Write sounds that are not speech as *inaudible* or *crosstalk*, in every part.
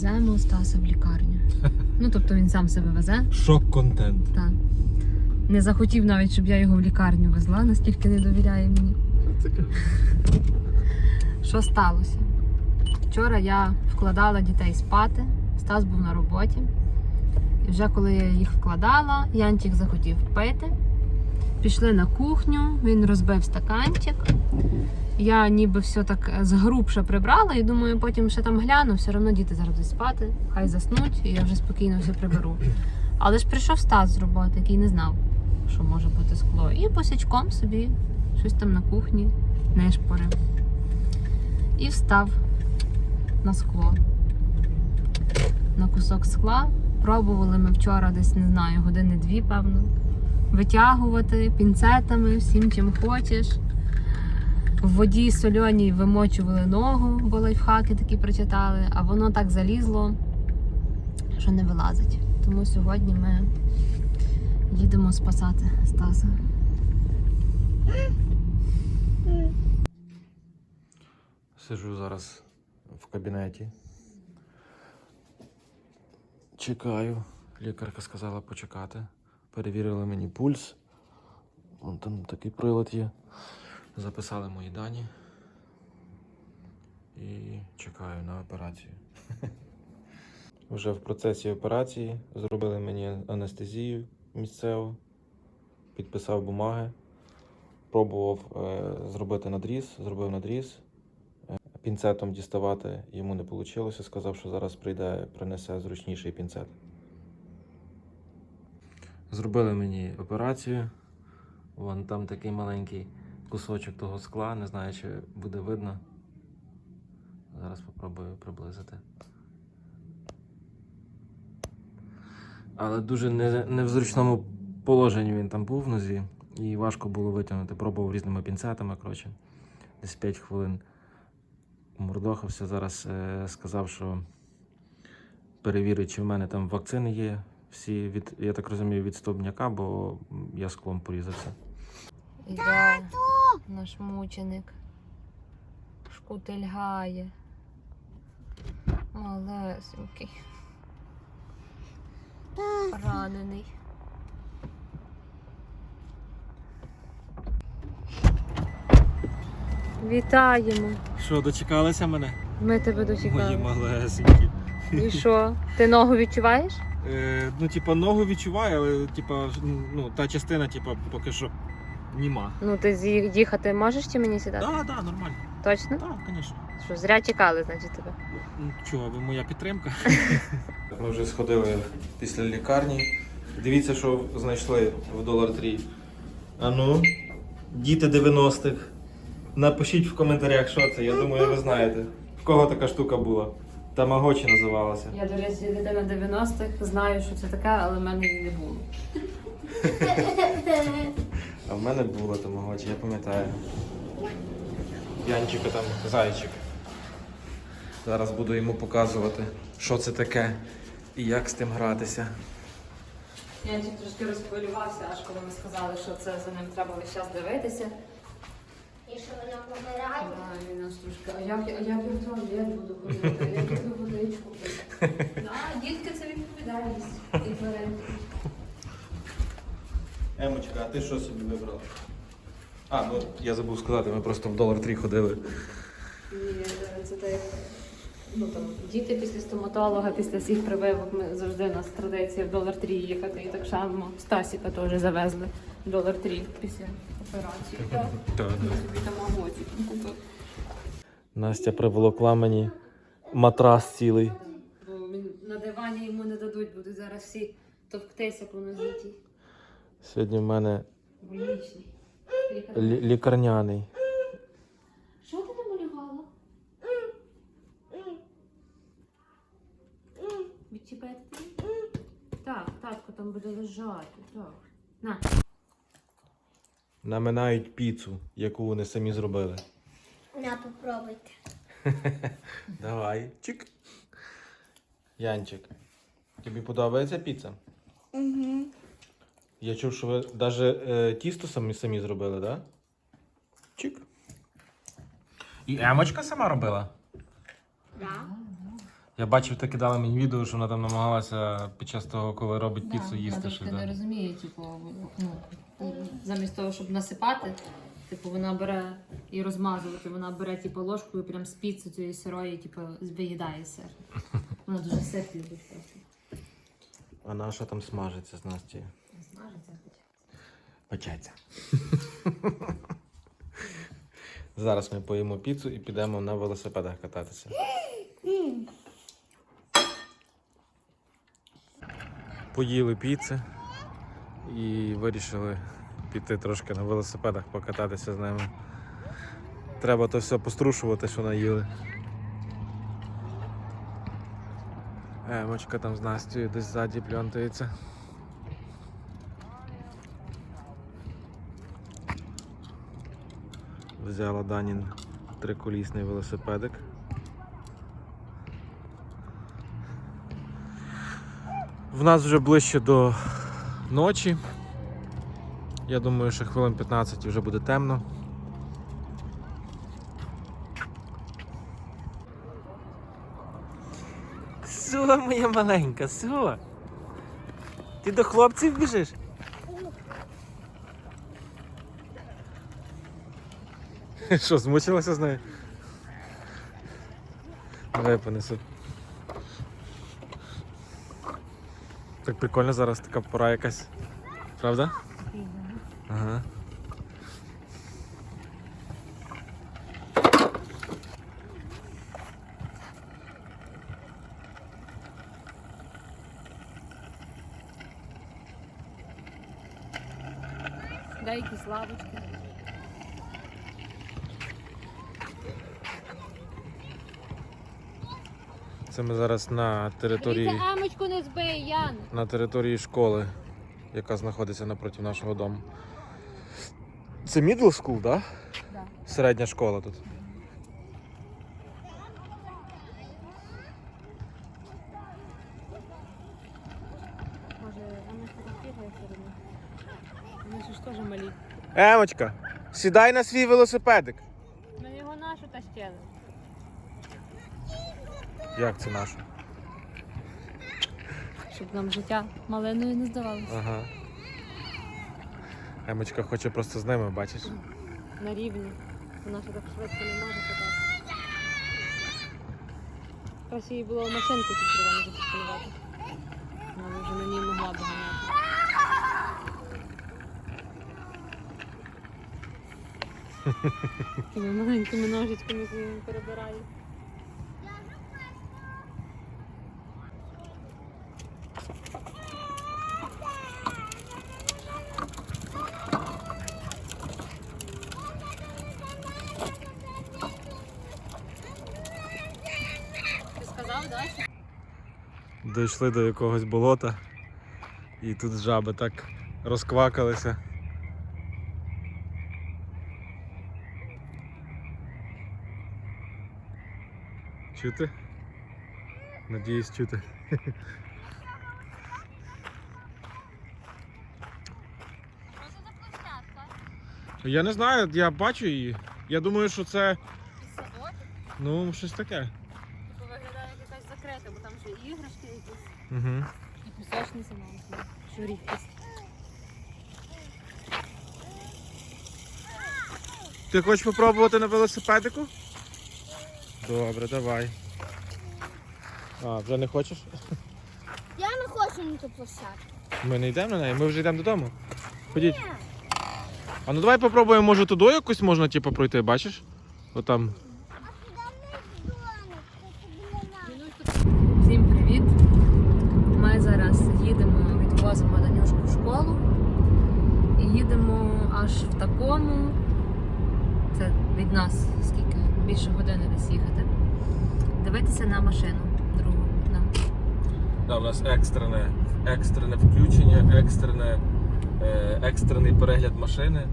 Веземо Стаса в лікарню. Ну, тобто він сам себе везе. Шок-контент. Так. Не захотів навіть, щоб я його в лікарню везла, настільки не довіряє мені. Що сталося? Вчора я вкладала дітей спати, Стас був на роботі. І вже коли я їх вкладала, Янчик захотів пити. Пішли на кухню, він розбив стаканчик. Я ніби все так е, згрубше прибрала і думаю, потім ще там гляну, все одно діти зараз будуть спати, хай заснуть, і я вже спокійно все приберу. Але ж прийшов Стас з роботи, який не знав, що може бути скло. І босячком собі щось там на кухні нишпорив. І встав на скло. На кусок скла. Пробували ми вчора десь, не знаю, години дві, певно. Витягувати пінцетами, всім чим хочеш. В воді сольоній вимочували ногу, бо лайфхаки такі прочитали, а воно так залізло, що не вилазить. Тому сьогодні ми їдемо спасати Стаса. Сижу зараз в кабінеті. Чекаю. Лікарка сказала почекати. Перевірили мені пульс. Вон там такий прилад є. Записали мої дані. І чекаю на операцію. *laughs* Вже в процесі операції зробили мені анестезію місцеву, підписав бумаги, пробував е, зробити надріз, зробив надріз. Пінцетом діставати йому не вийшло. Сказав, що зараз прийде, принесе зручніший пінцет. Зробили мені операцію. Вон там такий маленький кусочок того скла. Не знаю, чи буде видно. Зараз спробую приблизити. Але дуже не, не в зручному положенні він там був в нозі, і важко було витягнути. Пробував різними пінцетами, коротше, десь 5 хвилин мордохався. Зараз е, сказав, що перевірить, чи в мене там вакцини є. Всі від, я так розумію, від стовбняка, бо я склом порізався. Іде наш мученик. Шкутильгає. Малесенький. Ранений. Вітаємо. Що, дочекалися мене? Ми тебе Мої малесенькі. І що? Ти ногу відчуваєш? Е, ну, типа, ногу відчуваю, але типа, ну, та частина, типа, поки що німа. Ну, ти їхати можеш чи мені сідати? Так, так, нормально. Точно? Так, звісно. Що, зря чекали, значить, тебе. Ну, Чого, ви моя підтримка? *laughs* Ми вже сходили після лікарні. Дивіться, що знайшли в долар 3. А ну, діти 90-х. Напишіть в коментарях, що це. Я думаю, ви знаєте. В кого така штука була? Тамагочі називалася. Я, до речі, дитина 90-х, знаю, що це таке, але в мене її не було. *laughs* В мене була тамагочі, я пам'ятаю. Янчика там зайчик. Зараз буду йому показувати, що це таке і як з тим гратися. Янчик трошки розхвилювався, аж коли ми сказали, що це за ним треба весь час дивитися. І що вона помирає? Да, він аж трошки, а як, я- а як я в туалет буду ходити, а як я буду водичку пити? *laughs* Да, дітки це відповідальність і тваринки. Емочка, а ти що собі вибрала? А, ну я забув сказати, ми просто в долар 3 ходили. І е, це так, ну там діти після стоматолога, після всіх прививок, ми завжди у нас традиція в долар 3 їхати. І так само Стасіка теж завезли в долар 3 після операції. Так, Так. Собі там аготі купили. Настя приволокла мені матрас цілий. Бо він на дивані йому не дадуть, будуть зараз всі товктися по нозі. Сьогодні в мене Больничний. Лі- лікарняний. Що ти намалювала? Відчіпати? Так, татко там буде лежати. Так. На. Наминають піцу, яку вони самі зробили. На, попробуйте. *laughs* Давай. Чик. Янчик. Тобі подобається піца? Угу. Я чув, що ви навіть е, тісто самі самі зробили, так? Да? Чик. І Емочка сама робила? Да. Я бачив, ти кидала мені відео, що вона там намагалася під час того, коли робить піцу, їсти вона щось. трошки не Да. розуміє, типу, ну, замість того, щоб насипати, типу, вона бере і розмазувати, вона бере типу, ложкою прям з піци цієї сирої, типу, виїдає сир. *laughs* Вона дуже сир любить просто. А наша там смажиться з Настю. Печеться. Зараз ми поїмо піцу і підемо на велосипедах кататися. Поїли піци і вирішили піти трошки на велосипедах покататися з ними. Треба то все пострушувати, що наїли. Емочка там з Настю десь ззаді пльонтається. Взяла Данін триколісний велосипедик. В нас вже ближче до ночі. Я думаю, що хвилин 15 вже буде темно. Сува моя маленька, Сува. Ти до хлопців біжиш? *laughs* Що, змучилася з нею? Давай понесу. Так прикольно зараз така пора якась. Правда? Ага. Дай якісь лавочки. Це ми зараз на території, Амочку не збий, Ян! на території школи, яка знаходиться напроти нашого дому. Це middle school, так? Да. Середня школа тут. Може, Амочка бігає серед них? Вони ж теж малі. Емочка, сідай на свій велосипедик. Ми його нашу тащили. Як це наш? Щоб нам життя малиною не здавалося. Ага. Емочка хоче просто з ними, бачиш? На рівні. Вона ще так швидко не може катати. Краще їй було машинку цю червону запропонувати. Вона вже на ній могла б ганяти. *laughs* Такими маленькими ножичками перебирає. Дійшли до якогось болота і тут жаби так розквакалися. Чути? Надіюсь, чути. Я не знаю, я бачу її. Я думаю, що це ну щось таке. Типу виглядає як якась закрита, бо там ще іграшки якісь. Угу. І пісочниця навіть. Що рідкість. Ти хочеш попробувати на велосипедику? Добре, давай. А, вже не хочеш? Я не хочу на ту площадку. Ми не йдемо на неї, ми вже йдемо додому. Ходіть. А ну давай попробуємо, може туди якось можна типу, пройти, бачиш? Отам. Всім привіт! Ми зараз їдемо, відвозимо Данюшку в школу і їдемо аж в такому. Це від нас скільки? Більше години десь їхати. Дивитися на машину другу. нам. Да, у нас екстрене, екстрене включення, екстрене, е, екстрений перегляд машини.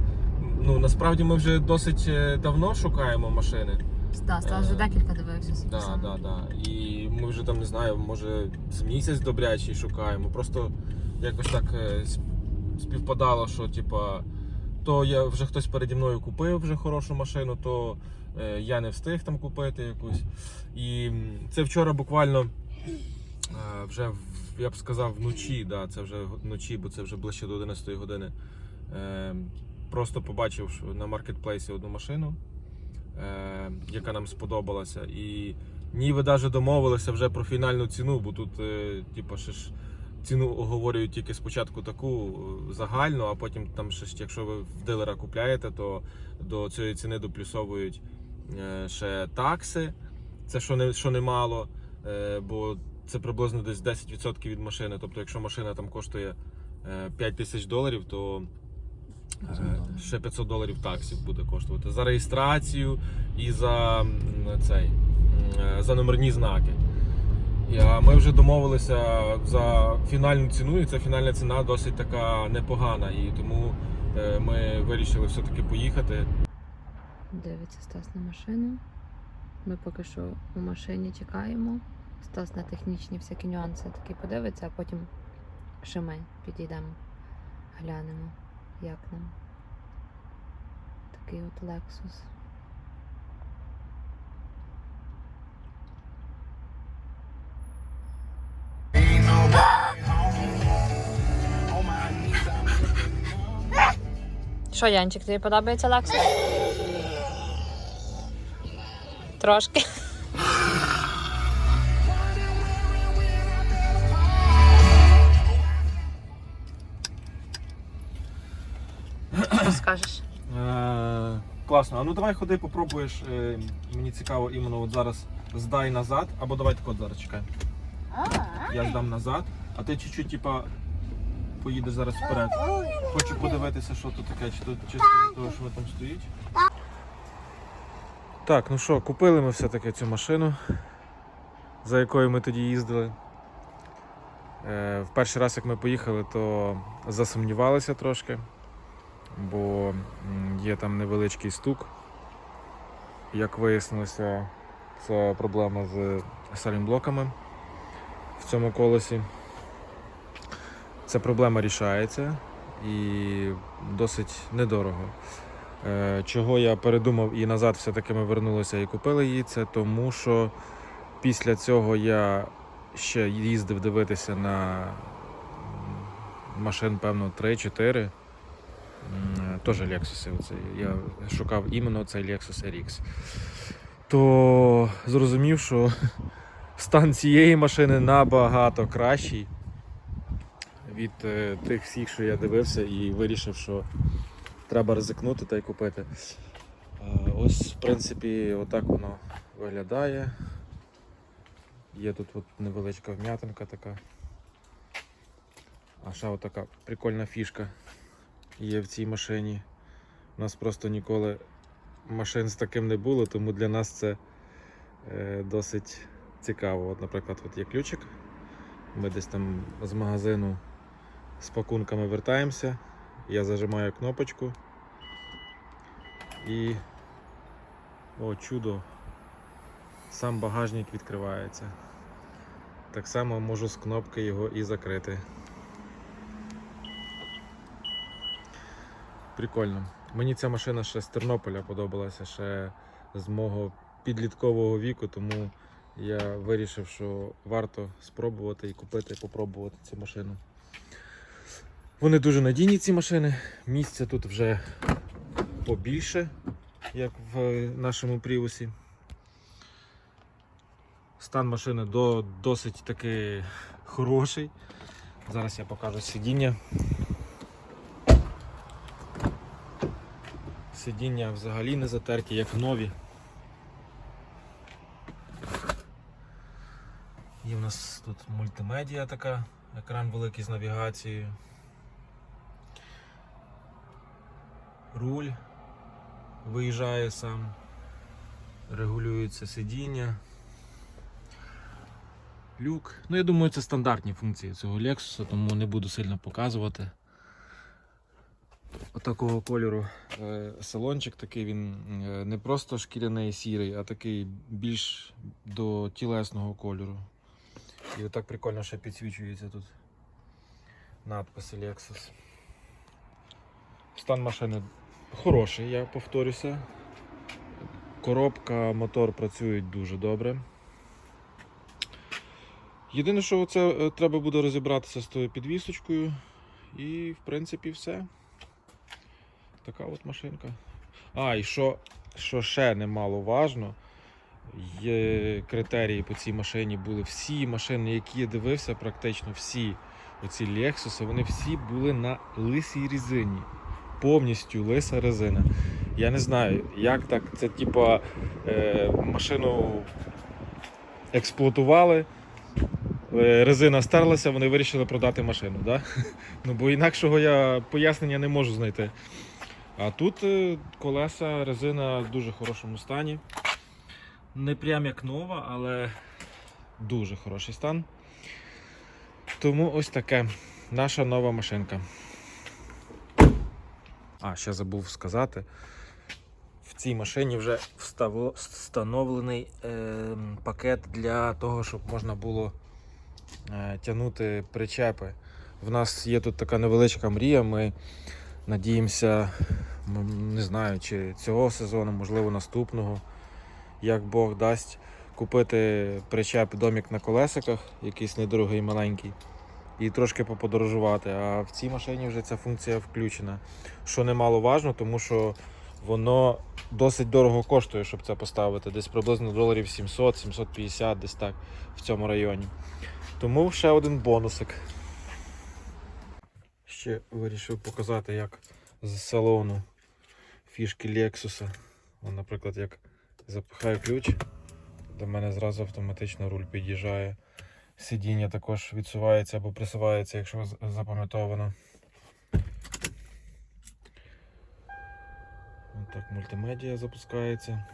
Ну насправді ми вже досить е, давно шукаємо машини. Стас, Стас вже декілька дивився. Да, да, да. І ми вже там не знаю, може з місяць добрячий шукаємо. Просто якось так е, співпадало, що типа, то я вже хтось переді мною купив вже хорошу машину, то Е, Я не встиг там купити якусь. І це вчора буквально е, вже я б сказав вночі, да, це вже вночі, бо це вже ближче до 11 години. Е, Просто побачив на маркетплейсі одну машину, е, яка нам сподобалася. І ніби навіть домовилися вже про фінальну ціну, бо тут, е, типу, ще ж ціну оговорюють тільки спочатку таку е, загальну, а потім там ще якщо ви в дилера купляєте, то до цієї ціни доплюсовують е, ще такси. Це що не що немало, е, бо це приблизно десь 10% від машини. Тобто, якщо машина там коштує е, 5 тисяч доларів, то е, ще 500 доларів таксів буде коштувати за реєстрацію і за цей е, за номерні знаки. Ми вже домовилися за фінальну ціну, і ця фінальна ціна досить така непогана. І тому е, ми вирішили все-таки поїхати. Дивиться Стас на машину. Ми поки що у машині чекаємо. Стас на технічні всякі нюанси такі подивиться, а потім ще ми підійдемо, глянемо, як нам. Такий от Lexus. Що, Янчик, тобі подобається Lexus? Трошки. Що скажеш? Е, класно. А ну давай ходи, попробуєш. Е, мені цікаво іменно от зараз здай назад, або давай так от зараз чекай. Я здам назад, а ти чуть-чуть, типа, поїдеш зараз вперед. Хочу подивитися, що тут таке, чи тут чисто того, що там стоїть. Так, ну що, купили ми все-таки цю машину, за якою ми тоді їздили. Е, в перший раз, як ми поїхали, то засумнівалися трошки, бо є там невеличкий стук. Як вияснилося, це проблема з салінблоками в цьому колесі. Ця проблема рішається і досить недорого. Е, Чого я передумав і назад все-таки ми вернулися і купили її, це тому що після цього я ще їздив дивитися на машин, певно, 3-4. Теж Lexus. Я шукав іменно цей Lexus RX. То зрозумів, що *laughs* стан цієї машини набагато кращий від е, тих всіх, що я дивився, і вирішив, що треба ризикнути та й купити. Е, Ось, в принципі, отак воно виглядає. Є тут от невеличка вм'ятинка така. А ще отака прикольна фішка є в цій машині. У нас просто ніколи машин з таким не було, тому для нас це е, досить цікаво. От, наприклад, от є ключик. Ми десь там з магазину з пакунками вертаємося. Я зажимаю кнопочку. І. О, чудо! Сам багажник відкривається. Так само можу з кнопки його і закрити. Прикольно. Мені ця машина ще з Тернополя подобалася, ще з мого підліткового віку, тому я вирішив, що варто спробувати і купити, попробувати цю машину. Вони дуже надійні, ці машини. Місця тут вже побільше, як в нашому пріусі. Стан машини до, досить таки хороший. Зараз я покажу сидіння. Сидіння взагалі не затерті, як нові. Є в нас тут мультимедіа така, екран великий з навігацією. Руль виїжджає сам, регулюється сидіння. Люк. Ну, я думаю, це стандартні функції цього Lexus, тому не буду сильно показувати. Отакого кольору е, салончик такий, він е, не просто шкіряний сірий, а такий більш до тілесного кольору. І отак прикольно ще підсвічується тут надписи Lexus. Стан машини хороший, я повторюся. коробка, мотор працюють дуже добре. Єдине, що це е, треба буде розібратися з тою підвісочкою. І, в принципі, все. Така от машинка. А, і що, що ще немаловажно, є критерії по цій машині були всі машини, які я дивився, практично всі оці Lexus, вони всі були на лисій резині. Повністю лиса резина. Я не знаю, як так. Це типа е, машину експлуатували, е, резина стерлася, вони вирішили продати машину. Да? *laughs* Ну, бо інакшого я пояснення не можу знайти. А тут е, колеса, резина в дуже хорошому стані. Не прям як нова, але дуже хороший стан. Тому ось таке наша нова машинка. А, ще забув сказати. В цій машині вже встановлений е, пакет для того, щоб можна було е, тягнути причепи. В нас є тут така невеличка мрія. Ми надіємося, не знаю, чи цього сезону, можливо, наступного, як Бог дасть, купити причеп домік на колесиках, якийсь недорогий маленький, і трошки поподорожувати. А в цій машині вже ця функція включена. Що немаловажно, тому що воно досить дорого коштує, щоб це поставити. Десь приблизно доларів 700-750, десь так в цьому районі. Тому ще один бонусик. Ще вирішив показати, як з салону фішки Lexus. Наприклад, як запихаю ключ, до мене зразу автоматично руль під'їжджає. Сидіння також відсувається або присувається, якщо запам'ятовано. Так мультимедіа запускається.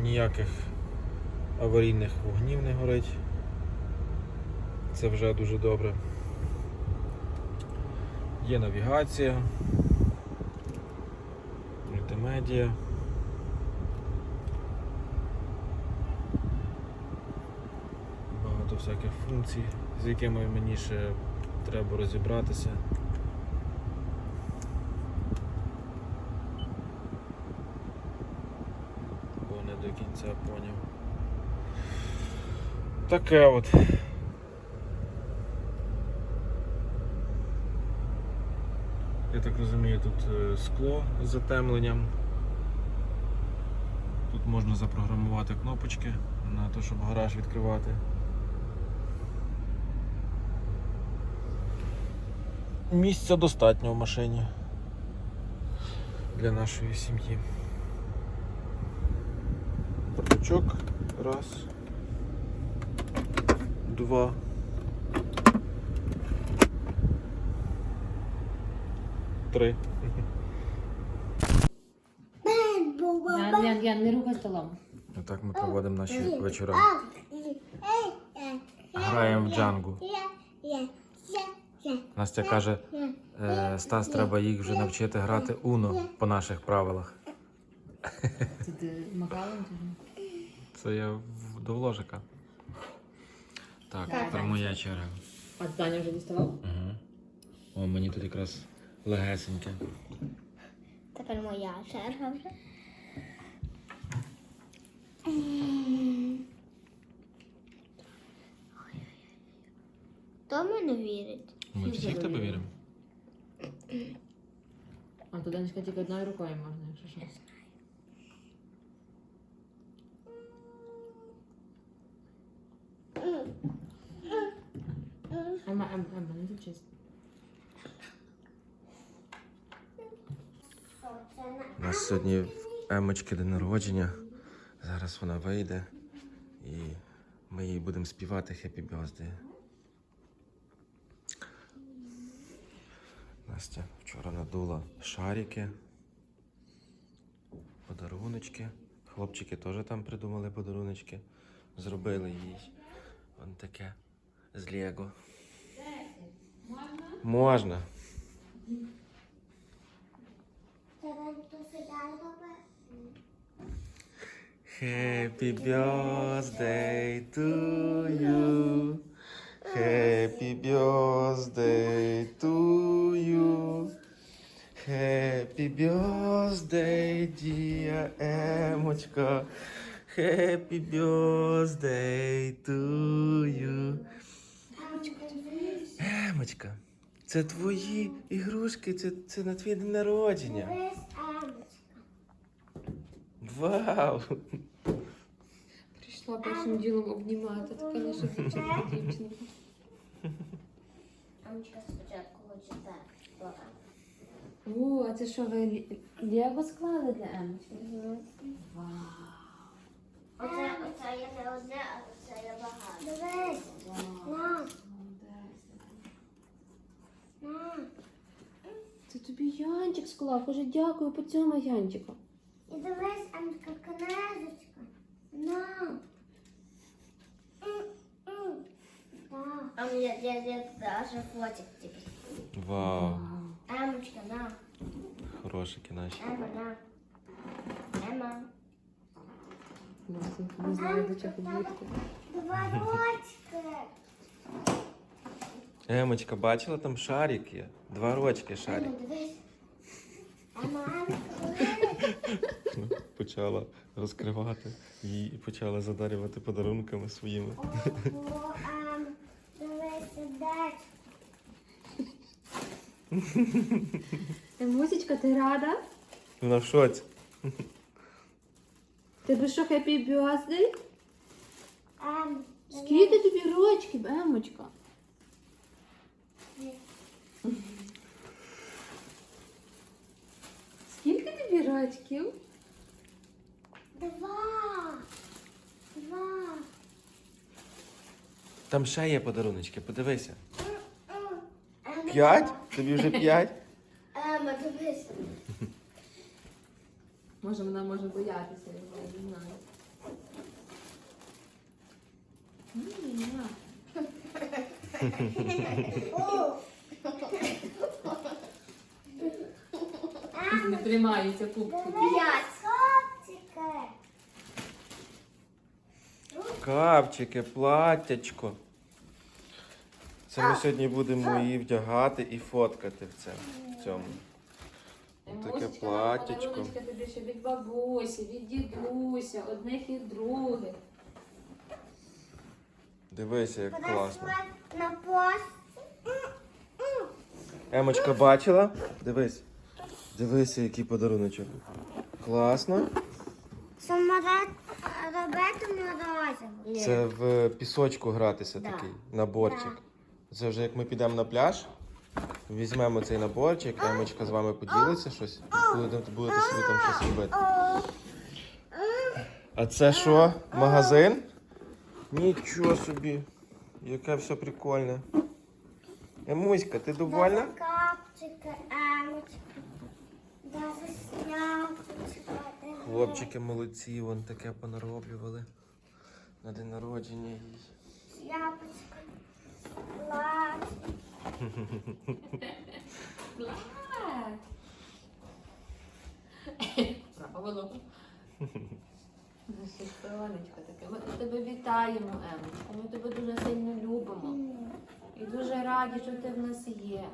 Ніяких аварійних вогнів не горить. Це вже дуже добре. Є навігація, мультимедіа. Багато всяких функцій, з якими мені ще треба розібратися. Бо не до кінця поняв. Таке от. Я так розумію, тут е, скло з затемленням. Тут можна запрограмувати кнопочки на те, щоб гараж відкривати. Місця достатньо в машині для нашої сім'ї. Бардачок. Раз. Два. Три. Ян, Ян, не рухай столом. Отак ми проводимо наші вечора. Граємо в джангу. Настя каже, е, Стас, треба їх вже навчити грати Уно по наших правилах. Це ти Макалин? Це я в- до вложика. Так, Так. тепер моя черга. А Таня вже діставав? Угу. О, мені тут якраз легесеньке. Тепер моя черга вже. Хто мене вірить? Ми всі в тебе віримо. А то Данечка тільки одною рукою можна, якщо що. Ема, Ема, Ема, не зачись. У нас сьогодні в Емочки день народження. Зараз вона вийде і ми їй будемо співати Happy Birthday. Настя вчора надула шарики, подаруночки. Хлопчики теж там придумали подаруночки. Зробили їй вон таке з Лего. Можна. Happy birthday to you. Happy birthday to you. Happy birthday, dear Емочка. Happy birthday to you. Емочка, це твої ігрушки, це, це на твій день народження. Вау! Прийшла першим ділом обнімати. Така наша дівчинка дівчинка. Емочка спочатку хоче так. О, а це що ви Лего склали для Емочки? Вау. Оце, оце є не одне, а це є багато. Дивись. На, на. Це тобі Янчик склав. Каже, дякую, по цьому Янчику. І дивись, Емочка, книжечка. На. А мені я, я даже фотик типу. Вау! Емочка, на. Хорошики наші. Ема, на. Ема. Не знаю, до чого бігти. Два рочки. Емочка, бачила, там шарик є. Два рочки Ема, шарик. дивись. Ема, Емочка. Почала розкривати і почала задарювати подарунками своїми. Ого, ем, сердечко. Емусечка, ти рада? Вона в шоці. Тебе що, хеппі бьоздей? Ем, Скільки тобі рочків, Емочка? Скільки тобі рочків? Два. Два. Там ще є подаруночки, подивися. П'ять? Тобі вже п'ять? Ема, дивись. Може, вона може боятися, я не знаю. М, О, Не тримається кубки. П'ять. Хлопчики. Капчики, платтячко. Це ми сьогодні будемо її вдягати і фоткати в це- в цьому. Таке платтячко. подаруночки тобі ще від бабусі, від дідуся, одних і других. Дивися, як класно. На пост. Емочка бачила? Дивись. Дивися, який подаруночок. Класно. Саморад робити морозиво. Це в пісочку гратися Да. такий наборчик. Це вже як ми підемо на пляж, візьмемо цей наборчик, Емочка з вами поділиться щось, будете, будете собі там щось робити. А це що? Магазин? Нічого собі. Яке все прикольне. Емуська, ти довольна? Капчики, емочки. Даже сняпочка. Хлопчики молодці, вон таке понароблювали. На день народження їй. Правило. Наша сонечко таке. Ми тебе вітаємо, Емочка. Ми тебе дуже сильно любимо. І дуже раді, що ти в нас є.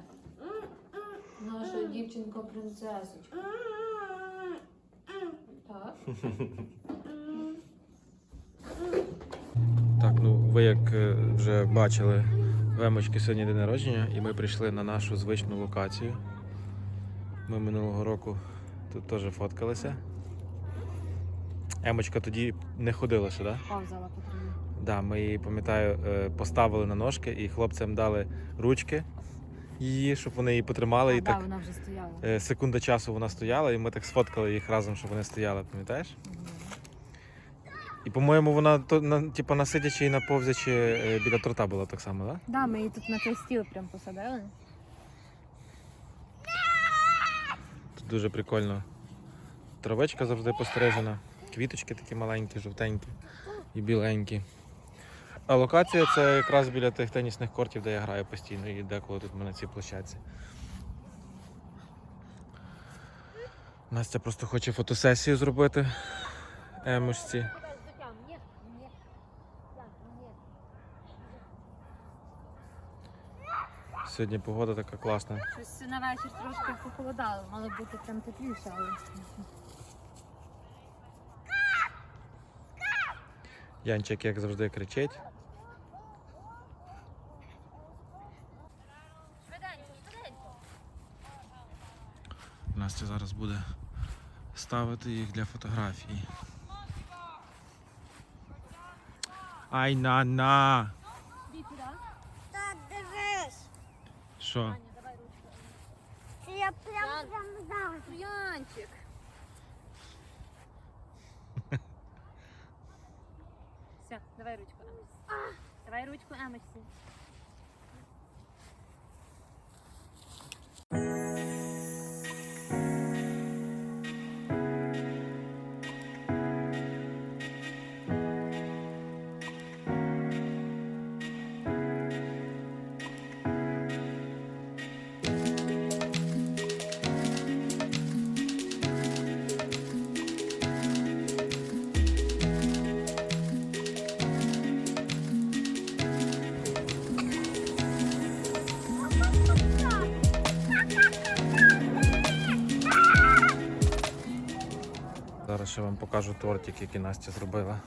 Наша дівчинка-принцесочка. Так? Так, ну ви як е, вже бачили, в Емочки сьогодні день народження, і ми прийшли на нашу звичну локацію. Ми минулого року тут теж фоткалися. Емочка тоді не ходила сюди. Повзала потрібно. Да, ми її, пам'ятаю, е, поставили на ножки і хлопцям дали ручки її, щоб вони її потримали. І Так, так вона вже стояла. е, секунда часу вона стояла, і ми так сфоткали їх разом, щоб вони стояли, пам'ятаєш? І, по-моєму, вона то на типу, на сидячи і на повзячи е, біля торта була так само, так? Да, ми її тут на той стіл прям посадили. Тут дуже прикольно. Травичка завжди постережена, квіточки такі маленькі, жовтенькі і біленькі. А локація це якраз біля тих тенісних кортів, де я граю постійно і деколи тут ми на цій площадці. Настя просто хоче фотосесію зробити емочці. Сьогодні погода така класна. Щось на вечір трошки похолодало, мало бути прям тепліше, але Янчик, як завжди, кричить. Настя зараз буде ставити їх для фотографії. Ай на на. Та дивись. Що? Я прям прям зараз. Янчик. *laughs* Все, давай ручку. Давай ручку, Емочці. Зараз ще вам покажу тортик, який Настя зробила.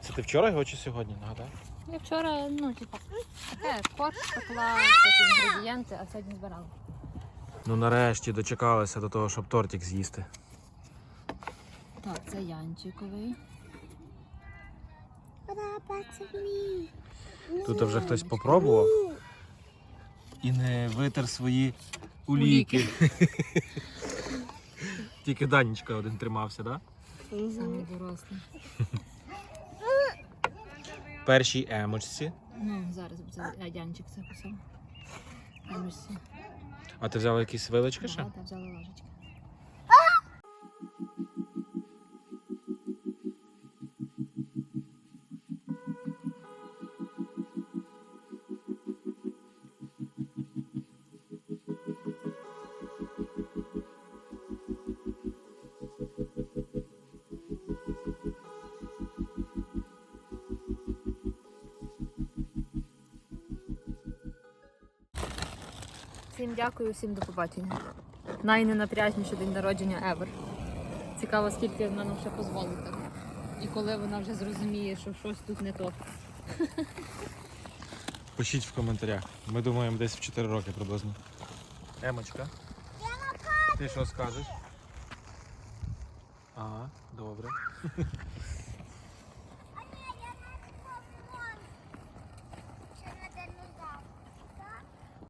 Це ти вчора його чи сьогодні нагадай? Я вчора, ну, типа, таке, корж пекла, всякі інгредієнти, а сьогодні збирала. Ну нарешті дочекалася до того, щоб тортик з'їсти. Так, це Янчиковий. Папа, це мій. Тут вже хтось попробував і не витер свої уліки. *laughs* Тільки Данечка один тримався, так? Самий дорослий. Першій емочці. Ну, зараз Янчик це писав. Емочці. А ти взяла якісь вилочки ще? Так, взяла ложечки. Всім дякую, всім до побачення. Найненапряжніший день народження ever. Цікаво, скільки вона нам ще дозволить. І коли вона вже зрозуміє, що щось тут не то. Пишіть в коментарях. Ми думаємо десь в 4 роки приблизно. Емочка. Ти що скажеш? Ага, добре.